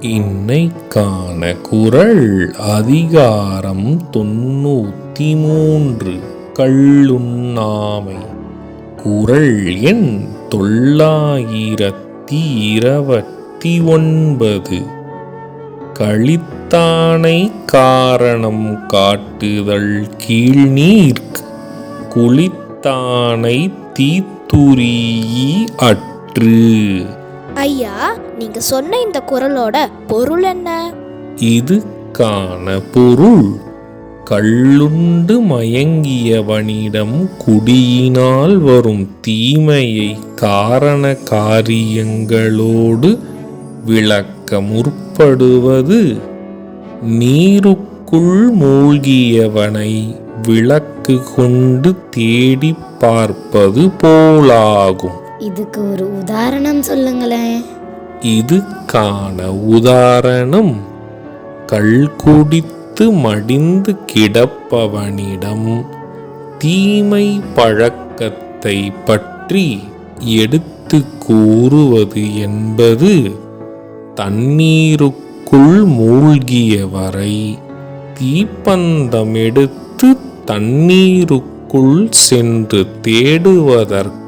இன்னைக்கான குரல் அதிகாரம் தொண்ணூற்றி மூன்று. கள்ளுண்ணாமை குரல் எண் தொள்ளாயிரத்தி இருபத்தி ஒன்பது. கழித்தானை காரணம் காட்டுதல் கீழ்நீர். குளித்தானை தீத்துரியி அற்று. ஐயா நீங்க சொன்ன இந்த குரலோட பொருள் என்ன? இதுக்கான பொருள். கள்ளுண்டு மயங்கியவனிடம் குடியினால் வரும் தீமையை காரண காரியங்களோடு விளக்க முற்படுவது. நீருக்குள் மூழ்கியவனை விளக்கு கொண்டு தேடி பார்ப்பது போலாகும். இதுக்கு ஒரு உதாரணம் சொல்லுங்களேன். இதுக்கான உதாரணம். கள் குடித்து மடிந்து கிடப்பவனிடம் தீமை பழக்கத்தை பற்றி எடுத்து கூறுவது என்பது தண்ணீருக்குள் மூழ்கியவரை தீப்பந்தம் எடுத்து தண்ணீருக்குள் சென்று தேடுவதற்கு